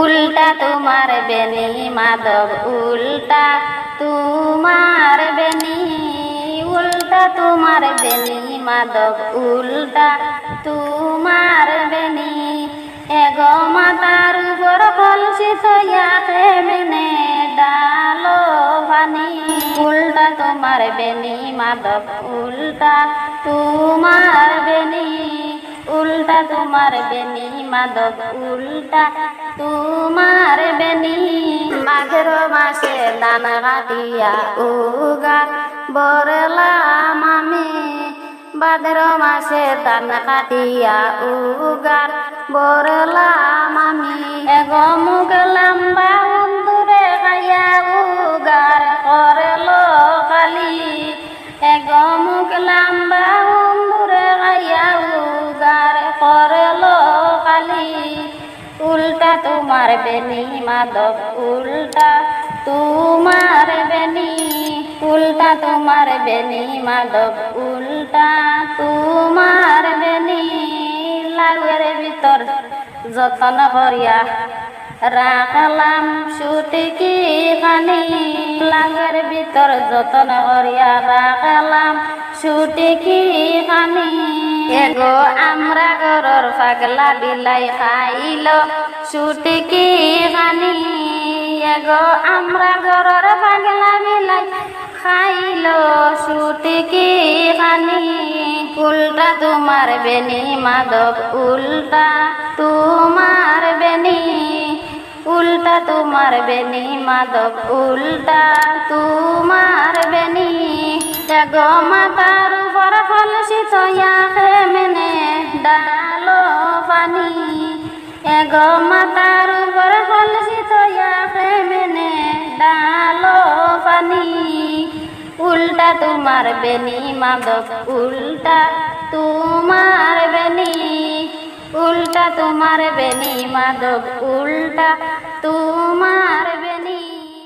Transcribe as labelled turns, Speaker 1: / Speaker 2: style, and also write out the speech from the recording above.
Speaker 1: উল্টা তোমার বেনি মাধব উল্টা তোমার বেনি, উল্টা তোমার বেনি মাধব উল্টা তোমার বেনি। এগো মাতার উপর কলসি থইয়াতে মেনে ডালো ভানি উল্টা তোমার বেনি মাধব উল্টা তোমার বেনি, উল্টা তোমার বেনি মাধব উল্টা তোমার বেনি মাঘের মাসে দানা কাটিয়া উগার বরলাম আমি ভাদ্র মাসে দানা কাটিয়া উগার। বরলাম তোমার বেনি মাধব, উল্টা তোমার বেনি, উল্টা তোমার বেনি মাধব, উল্টা তোমার বেনি। লাগুয়ের ভিতর যতন করিয়া রাখলাম সুটিকি খানি লাগুয়ের ভিতর যতন করিয়া রাখলাম সুটিকি এগো আমরা গরর পাগলা বিলাই খাইল সুটিকি খানি গো আমরা গরর পাগলা বিলাই খাইল সুটিকি খানি উল্টা তোমার বেনি মাধব উল্টা তোমার তোমার বেনি মাধব উল্টা তোমার বেনি। এগো মাতার উপর ফলসি তয়া মেনে ডালো পানি এগো মাতার উপর ফলসি তয়া মেনে ডালো পানি উল্টা তোমার বেনি মাধব উল্টা তোমার বেনি। উল্টা তোমার বেনি মাধব উল্টা